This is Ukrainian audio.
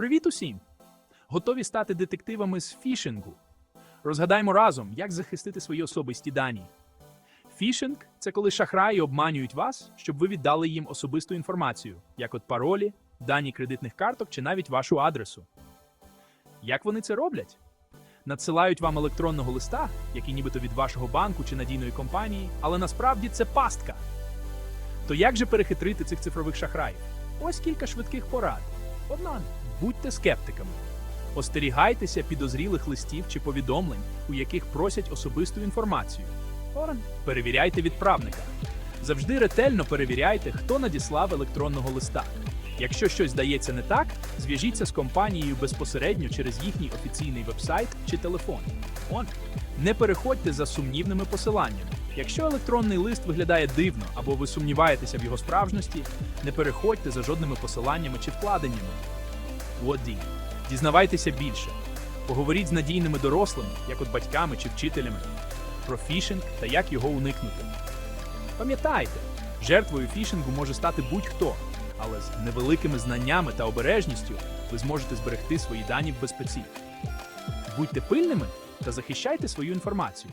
Привіт усім! Готові стати детективами з фішингу. Розгадаймо разом, як захистити свої особисті дані. Фішинг це коли шахраї обманюють вас, щоб ви віддали їм особисту інформацію, як от паролі, дані кредитних карток чи навіть вашу адресу. Як вони це роблять? Надсилають вам електронного листа, який нібито від вашого банку чи надійної компанії, але насправді це пастка. То як же перехитрити цих цифрових шахраїв? Ось кілька швидких порад. Одна будьте скептиками. Остерігайтеся підозрілих листів чи повідомлень, у яких просять особисту інформацію. Орен. Перевіряйте відправника. Завжди ретельно перевіряйте, хто надіслав електронного листа. Якщо щось здається не так, зв'яжіться з компанією безпосередньо через їхній офіційний вебсайт чи телефон. Он. Не переходьте за сумнівними посиланнями. Якщо електронний лист виглядає дивно або ви сумніваєтеся в його справжності, не переходьте за жодними посиланнями чи вкладеннями. Воді. Дізнавайтеся більше. Поговоріть з надійними дорослими, як от батьками чи вчителями, про фішинг та як його уникнути. Пам'ятайте, жертвою фішингу може стати будь-хто, але з невеликими знаннями та обережністю ви зможете зберегти свої дані в безпеці. Будьте пильними та захищайте свою інформацію.